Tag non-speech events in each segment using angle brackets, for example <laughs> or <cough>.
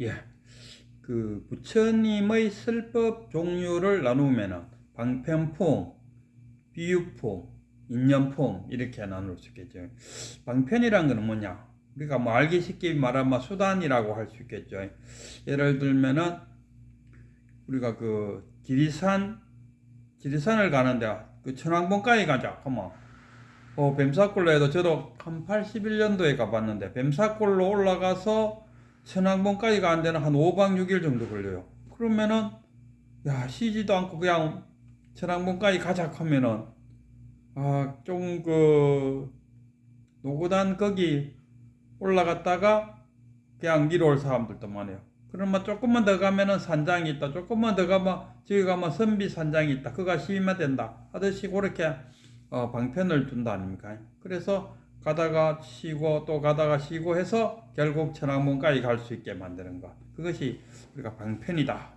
예. 그 부처님의 설법 종류를 나누면은 방편품, 비유품, 인연품 이렇게 나눌 수 있겠죠. 방편이란 거는 뭐냐? 우리가 뭐 알기 쉽게 말하면 수단이라고 할 수 있겠죠. 예를 들면은 우리가 그 지리산 지리산을 가는데 그 천왕봉까지 가자. 그러면 어, 뱀사골로 해도 저도 한 81년도에 가봤는데 뱀사골로 올라가서 천왕봉까지 가는 데는 한 5박 6일 정도 걸려요. 그러면은 야 쉬지도 않고 그냥 천왕봉까지 가자 하면은 아좀 그 노고단 거기 올라갔다가 그냥 내려올 사람들도 많아요. 그러면 조금만 더 가면은 산장이 있다. 조금만 더 가면 저기 가면 선비 산장이 있다. 그가 쉬면 된다. 하듯이 그렇게 어, 방편을 둔다 아닙니까? 그래서 가다가 쉬고 또 가다가 쉬고 해서 결국 천왕문까지 갈 수 있게 만드는 것. 그것이 우리가 방편이다.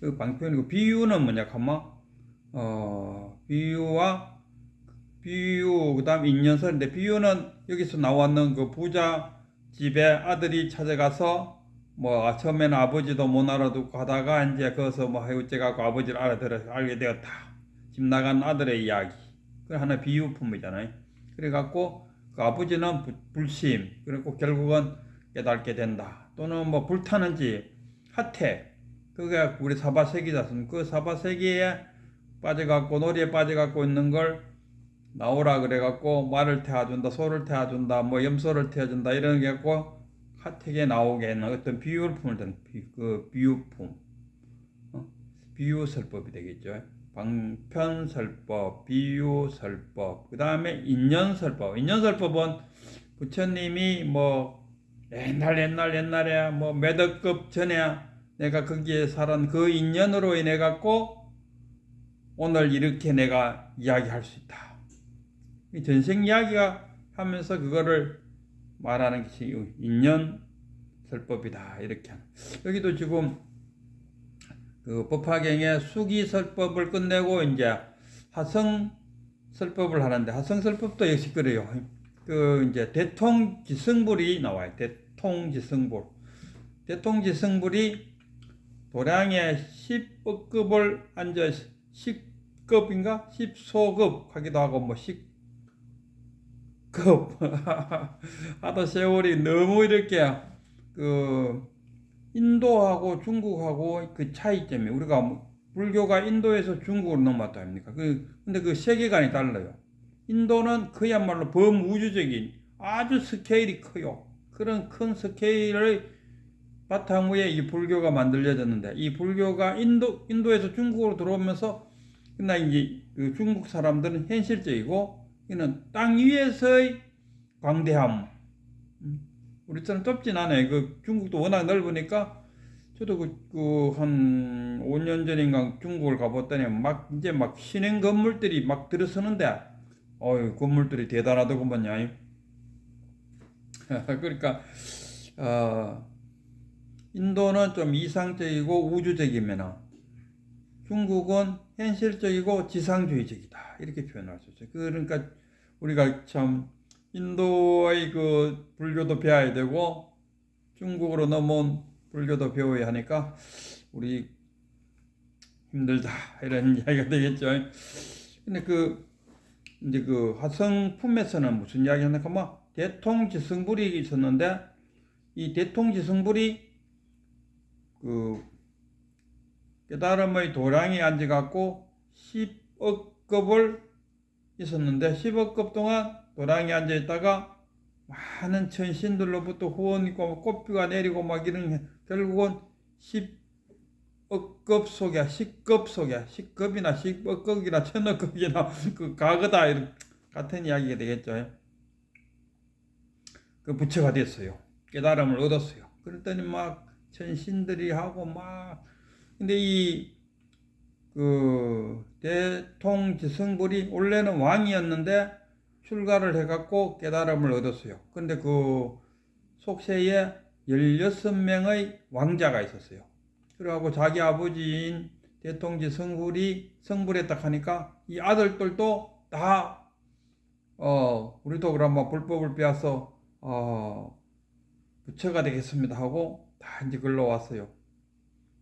그 방편이고 비유는 뭐냐 하면 어, 비유와 비유 그다음 인연설인데 비유는 여기서 나왔는 그 부자 집에 아들이 찾아가서 뭐 처음에는 아버지도 못 알아듣고 하다가 이제 거기서 뭐 해우째 갖고 아버지를 알아들어 알게 되었다. 집 나간 아들의 이야기. 그 하나 비유품이잖아요. 그래갖고 그 아버지는 부- 불심. 그리고 결국은 깨닫게 된다. 또는 뭐 불타는 집, 하태. 그게 우리 사바세기자선 그 사바세기에 빠져갖고 놀이에 빠져갖고 있는 걸 나오라 그래갖고 말을 태워준다, 소를 태워준다, 뭐 염소를 태워준다 이런 게 갖고 하택에 나오게 하는 어떤 비유품을 든 비, 그 비유품, 어? 비유설법이 되겠죠. 방편설법, 비유설법, 그 다음에 인연설법. 인연설법은 부처님이 뭐 옛날 옛날 옛날에 뭐 매덕급 전에 내가 거기에 살은 그 인연으로 인해 갖고 오늘 이렇게 내가 이야기할 수 있다. 이 전생 이야기가 하면서 그거를 말하는 것이 인연 설법이다 이렇게. 여기도 지금 그 법화경의 수기설법을 끝내고 이제 화성 설법을 하는데 화성 설법도 역시 그래요. 그 이제 대통지성불이 나와요. 대통지성불. 대통지성불이 도량의 10급을 앉아 10급인가 10소급 하기도 하고 뭐 10급 <laughs> 하다 세월이 너무 이렇게 그 인도하고 중국하고 그 차이점이 우리가 뭐 불교가 인도에서 중국으로 넘어왔다 아닙니까? 그 근데 그 세계관이 달라요. 인도는 그야말로 범우주적인 아주 스케일이 커요. 그런 큰 스케일의 바탕 위에 이 불교가 만들어졌는데 이 불교가 인도 인도에서 중국으로 들어오면서 그나 이제 그 중국 사람들은 현실적이고 이는 땅 위에서의 광대함. 음, 우리처럼 좁진 않아요. 그 중국도 워낙 넓으니까 저도 그, 그, 한 5년 전인가 중국을 가봤더니 막, 이제 막 신행 건물들이 막 들어서는데, 어유 건물들이 대단하더구먼요. <laughs> 그러니까, 어, 인도는 좀 이상적이고 우주적이면 중국은 현실적이고 지상주의적이다. 이렇게 표현할 수 있어요. 그러니까 우리가 참 인도의 그 불교도 배워야 되고 중국으로 넘어온 불교도 배워야 하니까 우리 힘들다 이런 <laughs> 이야기가 되겠죠. 근데 그 이제 그 화성품에서는 무슨 이야기 하나 하면 대통지성불이 있었는데 이 대통지성불이 그 깨달음의 도량에 앉아갖고 10억 급을 있었는데 10억 급 동안 도량에 앉아 있다가 많은 천신들로부터 후원 있고 꽃비가 내리고 막 이런 결국은 10억 급 속에 10급 속에 10급이나 10억 급이나 천억 급이나 그 가거다 이런 같은 이야기가 되겠죠. 그 부처가 됐어요. 깨달음을 얻었어요. 그랬더니 막 천신들이 하고 막 근데 이 그 대통지성불이 원래는 왕이었는데 출가를 해갖고 깨달음을 얻었어요. 근데 그 속세에 16명의 왕자가 있었어요. 그래갖고 자기 아버지인 대통지 성불이 성불했다 하니까 이 아들들도 다, 어, 우리도 그러면 불법을 빼앗어, 어, 부처가 되겠습니다 하고 다 이제 글러왔어요.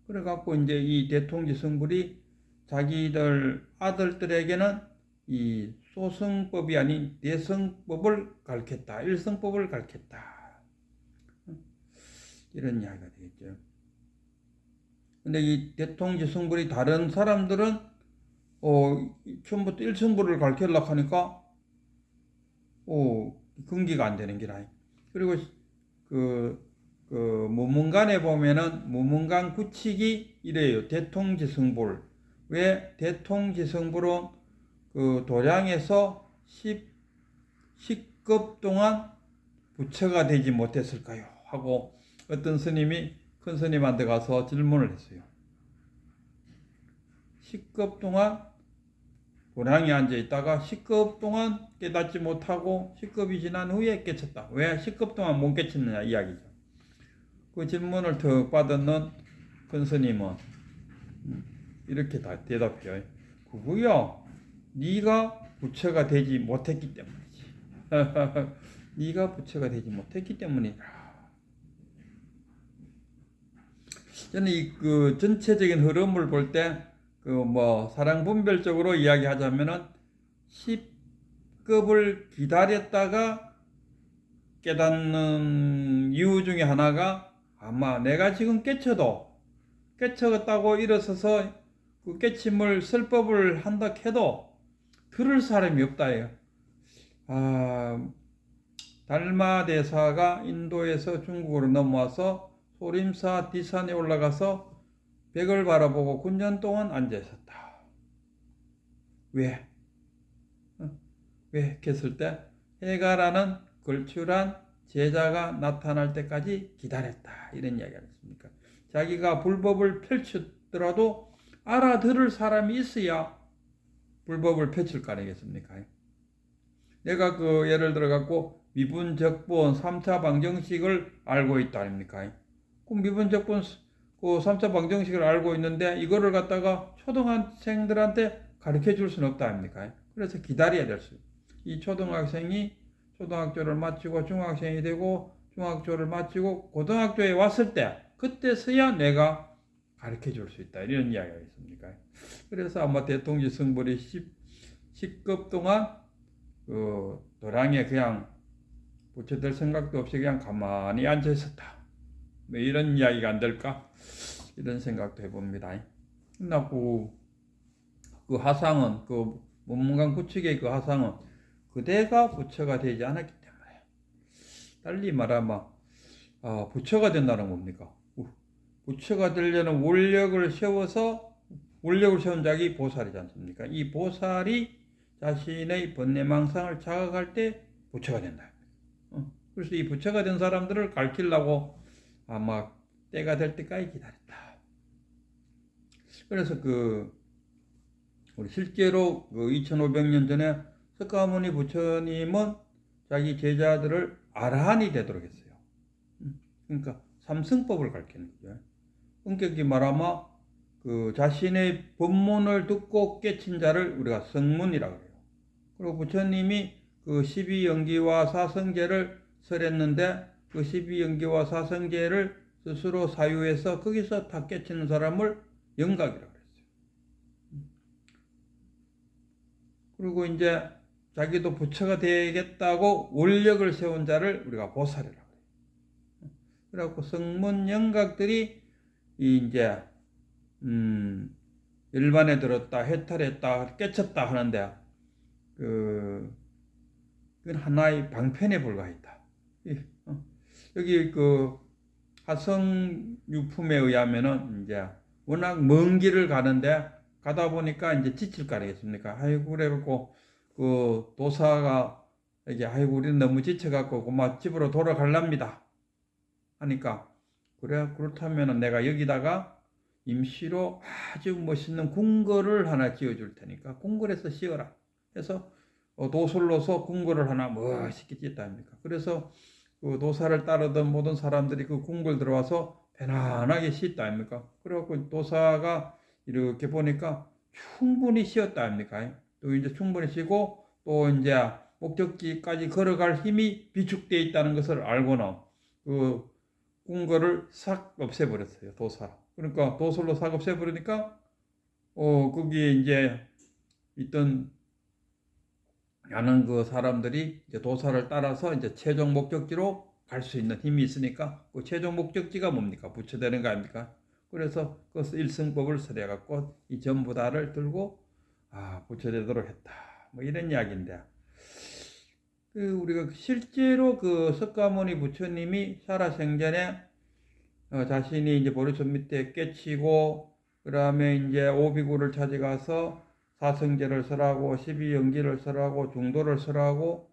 그래갖고 이제 이 대통지 성불이 자기들 아들들에게는 이 소승법이 아닌 대성법을 가르쳤다. 일성법을 가르쳤다. 이런 이야기가 되겠죠. 근데 이 대통지 성불이 다른 사람들은 어, 처음부터 일성불을 가르치려고 하니까 어, 근기가 안 되는 기라. 그리고 그, 그 무문간에 보면은 무문간 구칙이 이래요. 대통지 성불. 왜 대통지 성불은 그 도량에서 10, 10급 동안 부처가 되지 못했을까요? 하고 어떤 스님이 큰 스님한테 가서 질문을 했어요. 10급 동안 도량에 앉아 있다가 10급 동안 깨닫지 못하고 10급이 지난 후에 깨쳤다. 왜 10급 동안 못 깨쳤느냐 이야기죠. 그 질문을 더 받았는 큰 스님은 음, 이렇게 다 대답해요. 그거요. 네가 부처가 되지 못했기 때문이지. <laughs> 네가 부처가 되지 못했기 때문이다. 저는 이 그 전체적인 흐름을 볼 때 그 뭐 사랑 분별적으로 이야기하자면은 10급을 기다렸다가 깨닫는 이유 중에 하나가 아마 내가 지금 깨쳐도 깨쳐갔다고 일어서서 그 깨침을 설법을 한다 해도 들을 사람이 없다예요. 아, 달마 대사가 인도에서 중국으로 넘어와서 소림사 디산에 올라가서 벽을 바라보고 9년 동안 앉아 있었다. 왜? 어? 왜? 했을 때 해가라는 걸출한 제자가 나타날 때까지 기다렸다. 이런 이야기 아니습니까? 자기가 불법을 펼쳤더라도 알아들을 사람이 있어야 불법을 펼칠 거 아니겠습니까? 내가 그 예를 들어 갖고 미분 적분 3차 방정식을 알고 있다 아닙니까? 그 미분 적분 그 3차 방정식을 알고 있는데 이거를 갖다가 초등학생들한테 가르쳐 줄 수는 없다 아닙니까? 그래서 기다려야 될 수. 이 초등학생이 초등학교를 마치고 중학생이 되고 중학교를 마치고 고등학교에 왔을 때 그때서야 내가 가르쳐 줄 수 있다. 이런 이야기가 있습니까? 그래서 아마 대통령 성불이 10, 10 급 동안 그 도랑에 그냥 부처될 생각도 없이 그냥 가만히 앉아 있었다. 뭐 이런 이야기가 안 될까? 이런 생각도 해봅니다. 끝나고 그 하상은 그 문문관 구축의 그 하상은 그대가 부처가 되지 않았기 때문에 달리 말하면 아, 부처가 된다는 겁니까? 부처가 되려는 원력을 세워서 원력을 세운 자기 보살이지 않습니까? 이 보살이 자신의 번뇌망상을 자각할 때 부처가 된다. 어? 그래서 이 부처가 된 사람들을 가르치려고 아마 때가 될 때까지 기다렸다. 그래서 그 우리 실제로 그 2500년 전에 석가모니 부처님은 자기 제자들을 아라한이 되도록 했어요. 음, 그러니까 삼승법을 가르치는 거죠. 엄격히 말하면 그 자신의 법문을 듣고 깨친 자를 우리가 성문이라고 해요. 그리고 부처님이 그 12연기와 사성제를 설했는데 그 12연기와 사성제를 스스로 사유해서 거기서 다 깨치는 사람을 영각이라고 그랬어요. 그리고 이제 자기도 부처가 되겠다고 원력을 세운 자를 우리가 보살이라고 해요. 그래갖고 성문 영각들이 이제 음 일반에 들었다, 해탈했다, 깨쳤다 하는데 그 그건 하나의 방편에 불과했다. 어? 여기 그 화성 유품에 의하면은 이제 워낙 먼 길을 가는데 가다 보니까 이제 지칠 거 아니겠습니까? 아이고 그래갖고 그 도사가 이게 아이고 우리는 너무 지쳐갖고 그만 집으로 돌아갈랍니다. 하니까 그래 그렇다면은 내가 여기다가 임시로 아주 멋있는 궁궐을 하나 지어줄 테니까 궁궐에서 씌어라. 해서 어, 도솔로서 궁궐을 하나 멋있게 짓다 합니까? 그래서 그 도사를 따르던 모든 사람들이 그 궁궐 들어와서 편안하게 쉬었다 아닙니까? 그래갖고 도사가 이렇게 보니까 충분히 쉬었다 아닙니까? 또 이제 충분히 쉬고 또 이제 목적지까지 걸어갈 힘이 비축되어 있다는 것을 알고는 그 궁궐을 싹 없애버렸어요. 도사. 그러니까 도술로 싹 없애버리니까 어 거기에 이제 있던 많은 그 사람들이 이제 도사를 따라서 이제 최종 목적지로 갈 수 있는 힘이 있으니까 그 최종 목적지가 뭡니까? 부처되는 거 아닙니까? 그래서 그 일승법을 설해 갖고 이 전부 다를 들고 아 부처되도록 했다. 뭐 이런 이야기인데 그 우리가 실제로 그 석가모니 부처님이 살아 생전에 어, 자신이 이제 보리손 밑에 깨치고 그다음에 이제 오비구를 찾아가서 사성제를 설하고 십이연기를 설하고 중도를 설하고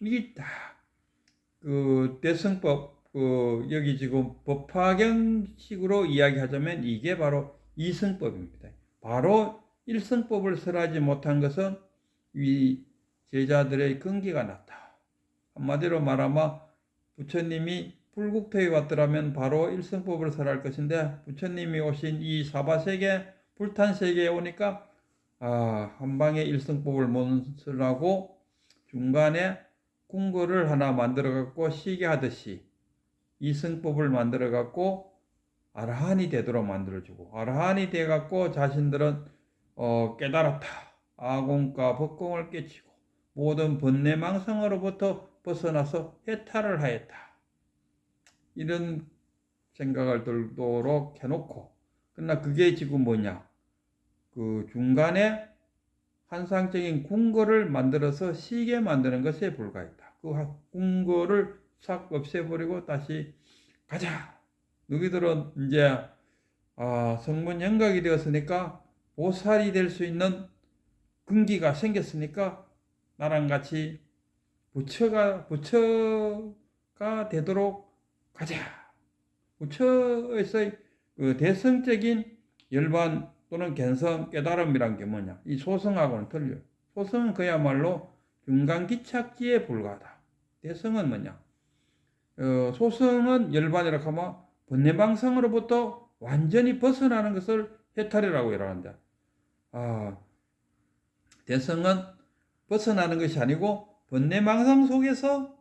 이게 다 그 대승법 그 여기 지금 법화경식으로 이야기하자면 이게 바로 이승법입니다. 바로 일승법을 설하지 못한 것은 이 제자들의 근기가 났다. 한마디로 말하면 부처님이 불국토에 왔더라면 바로 일승법을 설할 것인데 부처님이 오신 이 사바세계 불탄세계에 오니까 아, 한 방에 일승법을 못 설하고 중간에 궁궐을 하나 만들어 갖고 시계 하듯이 이승법을 만들어 갖고 아라한이 되도록 만들어 주고 아라한이 돼 갖고 자신들은 어, 깨달았다. 아공과 법공을 깨치고 모든 번뇌망상으로부터 벗어나서 해탈을 하였다. 이런 생각을 들도록 해놓고 그러나 그게 지금 뭐냐 그 중간에 환상적인 궁궐을 만들어서 시계 만드는 것에 불과했다. 그 궁궐을 싹 없애버리고 다시 가자. 너희들은 이제 아, 성문 영각이 되었으니까 보살이 될 수 있는 근기가 생겼으니까 나랑 같이 부처가 부처가 되도록 가자. 부처에서의 그 대성적인 열반 또는 갠성 깨달음이란 게 뭐냐? 이 소성하고는 틀려요. 소성은 그야말로 중간 기착지에 불과하다. 대성은 뭐냐? 어, 소성은 열반이라 하면 번뇌방상으로부터 완전히 벗어나는 것을 해탈이라고 이러는데, 아, 대성은 벗어나는 것이 아니고 번뇌망상 속에서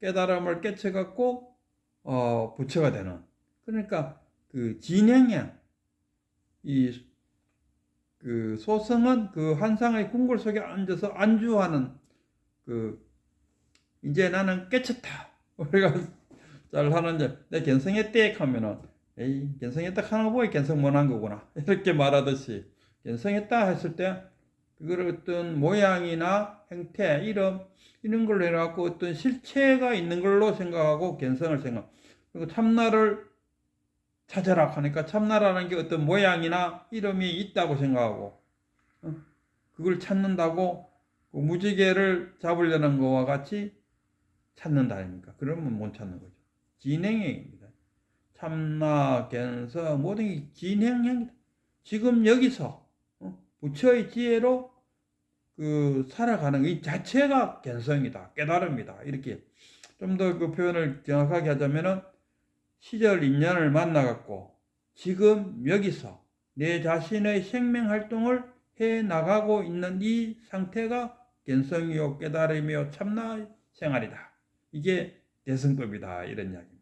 깨달음을 깨쳐갖고 어, 부처가 되는. 그러니까 그 진행형 이그 소성은 그 환상의 궁궐 속에 앉아서 안주하는 그 이제 나는 깨쳤다. <laughs> 우리가 잘 하는데 내 견성했대 하면은 에이 견성했다 하는 거 보니 견성 못한 거구나 <laughs> 이렇게 말하듯이 견성했다 했을 때 그걸 어떤 모양이나 형태, 이름 이런 걸로 해갖고 어떤 실체가 있는 걸로 생각하고 견성을 생각. 그리고 참나를 찾아라 하니까 참나라는 게 어떤 모양이나 이름이 있다고 생각하고 어? 그걸 찾는다고 그 무지개를 잡으려는 거와 같이 찾는다 아닙니까? 그러면 못 찾는 거죠. 진행형입니다. 참나, 견성 모든 게 진행형이다. 지금 여기서 어? 부처의 지혜로 그 살아가는 이 자체가 견성이다, 깨달음이다. 이렇게 좀 더 그 표현을 정확하게 하자면은 시절 인연을 만나갖고 지금 여기서 내 자신의 생명 활동을 해 나가고 있는 이 상태가 견성이요 깨달음이요 참나 생활이다. 이게 대승법이다 이런 이야기.